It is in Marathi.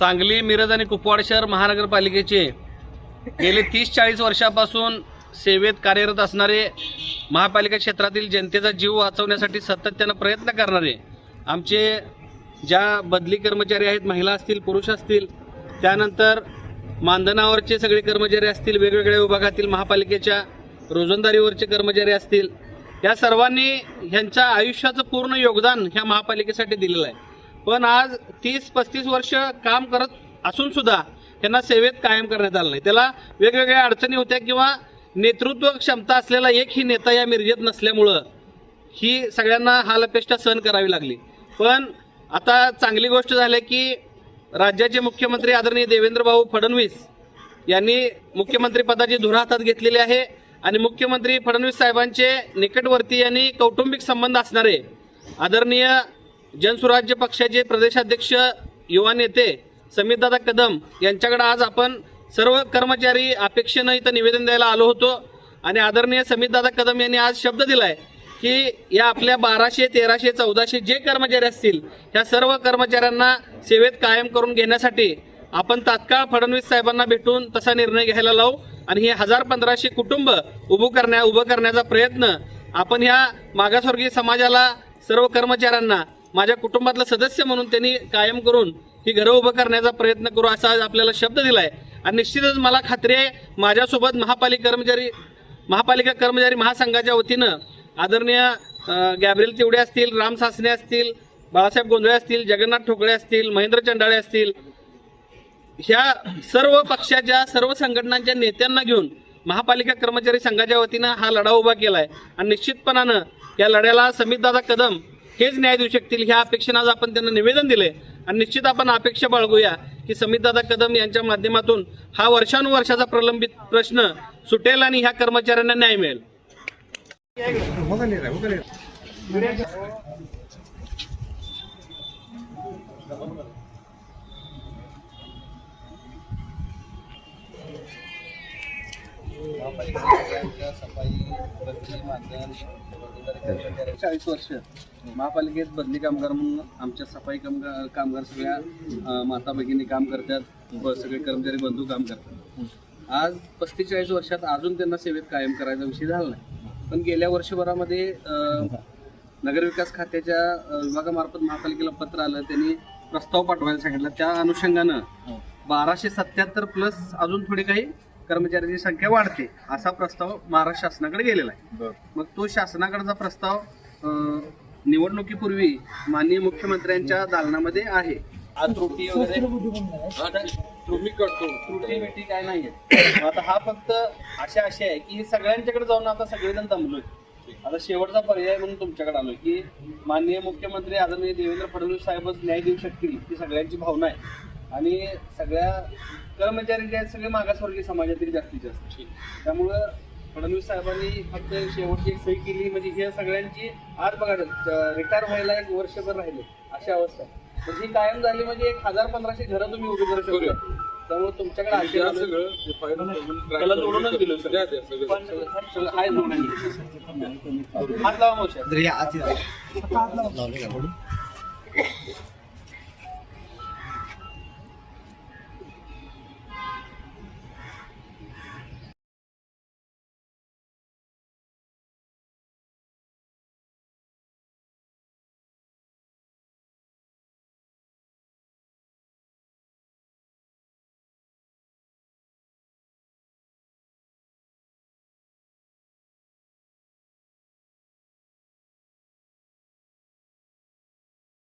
सांगली मिरज आणि कुपवाड शहर महानगरपालिकेचे गेले तीस चाळीस वर्षापासून सेवेत कार्यरत असणारे महापालिका क्षेत्रातील जनतेचा जीव वाचवण्यासाठी सातत्यानं प्रयत्न करणारे आमचे ज्या बदली कर्मचारी आहेत महिला असतील पुरुष असतील त्यानंतर मानधनावरचे सगळे कर्मचारी असतील वेगवेगळ्या विभागातील महापालिकेच्या रोजंदारीवरचे कर्मचारी असतील या सर्वांनी ह्यांच्या आयुष्याचं पूर्ण योगदान ह्या महापालिकेसाठी दिलेलं आहे. पण आज तीस पस्तीस वर्ष काम करत असून सुद्धा त्यांना सेवेत कायम करण्यात आलं नाही. त्याला वेगवेगळ्या अडचणी होत्या किंवा नेतृत्व क्षमता असलेला एकही नेता या मिरजेत नसल्यामुळं ही सगळ्यांना हालअपेष्टा सहन करावी लागली. पण आता चांगली गोष्ट झाली आहे की राज्याचे मुख्यमंत्री आदरणीय देवेंद्र भाऊ फडणवीस यांनी मुख्यमंत्री पदाची धुरा हातात घेतलेली आहे आणि मुख्यमंत्री फडणवीस साहेबांचे निकटवर्ती आणि कौटुंबिक संबंध असणारे आदरणीय जनसुराज्य पक्षाचे प्रदेशाध्यक्ष युवा नेते समीरदादा कदम यांच्याकडे आज आपण सर्व कर्मचारी अपेक्षेनं इथं निवेदन द्यायला आलो होतो. आणि आदरणीय समीरदादा कदम यांनी आज शब्द दिलाय की या आपल्या बाराशे तेराशे चौदाशे जे कर्मचारी असतील ह्या सर्व कर्मचाऱ्यांना सेवेत कायम करून घेण्यासाठी आपण तात्काळ फडणवीस साहेबांना भेटून तसा निर्णय घ्यायला लावू. आणि हे हजार पंधराशे कुटुंब उभं करण्या उभं करण्याचा प्रयत्न आपण ह्या मागासवर्गीय समाजाला सर्व कर्मचाऱ्यांना माझ्या कुटुंबातलं सदस्य म्हणून त्यांनी कायम करून ही घरं उभं करण्याचा प्रयत्न करू असा आज आपल्याला शब्द दिलाय. आणि निश्चितच मला खात्री आहे माझ्यासोबत महापालिका कर्मचारी महापालिका कर्मचारी महासंघाच्या वतीनं आदरणीय गॅब्रिल गॅब्रिएल तिवडे असतील राम सासने असतील बाळासाहेब गोंधळे असतील जगन्नाथ ठोकळे असतील महेंद्र चंडाळे असतील ह्या सर्व पक्षाच्या सर्व संघटनांच्या नेत्यांना घेऊन महापालिका कर्मचारी संघाच्या वतीनं हा लढा उभा केलाय. आणि निश्चितपणानं या लढ्याला समितदादा कदम हेच न्याय देऊ शकतील ह्या अपेक्षेनं आज आपण त्यांना निवेदन दिले. आणि निश्चित आपण अपेक्षा बाळगूया की समितदादा कदम यांच्या माध्यमातून हा वर्षानुवर्षाचा प्रलंबित प्रश्न सुटेल आणि ह्या कर्मचाऱ्यांना न्याय मिळेल. चाळीस वर्ष. महापालिकेत बदली कामगार म्हणून आमच्या सफाई कामगार कामगार सगळ्या माता भगिनी काम करतात व सगळे कर्मचारी बंधू काम करतात. आज पस्तीस चाळीस वर्षात अजून त्यांना सेवेत कायम करायचा विषय झाला नाही. पण गेल्या वर्षभरामध्ये नगरविकास खात्याच्या विभागामार्फत महापालिकेला पत्र आलं. त्यांनी प्रस्ताव पाठवायला सांगितला. त्या अनुषंगानं बाराशे सत्याहत्तर प्लस अजून थोडी काही कर्मचाऱ्यांची संख्या वाढते असा प्रस्ताव महाराष्ट्र शासनाकडे गेलेला आहे. मग तो शासनाकडचा प्रस्ताव निवडणुकीपूर्वी माननीय मुख्यमंत्र्यांच्या दालनामध्ये आहे. त्रुटी वगैरे? त्रुटी करतो. त्रुटी बिटी काय नाहीये आता हा फक्त अशा अशा आहे की हे सगळ्यांच्याकडे जाऊन आता सगळेजण दमलोय. आता शेवटचा पर्याय म्हणून तुमच्याकडे आलोय की माननीय मुख्यमंत्री आदरणीय देवेंद्र फडणवीस साहेबच न्याय देऊ शकतील ही सगळ्यांची भावना आहे. आणि सगळ्या कर्मचारी जे आहेत सगळे मागासवर्गीय समाजातील जास्तीत जास्त. त्यामुळं फडणवीस साहेबांनी फक्त शेवटची एक सही केली म्हणजे हे सगळ्यांची आज बघा रिटायर व्हायला एक वर्षभर राहिले अशी अवस्था. म्हणजे ही कायम झाली म्हणजे एक हजार पंधराशे घरं तुम्ही उभी करू शकता. त्यामुळे तुमच्याकडे आशीर्वाद आहे. त्याला जोडूनच दिलं सगळं. पण सगळं आहे जोडून हात लावा मावशी.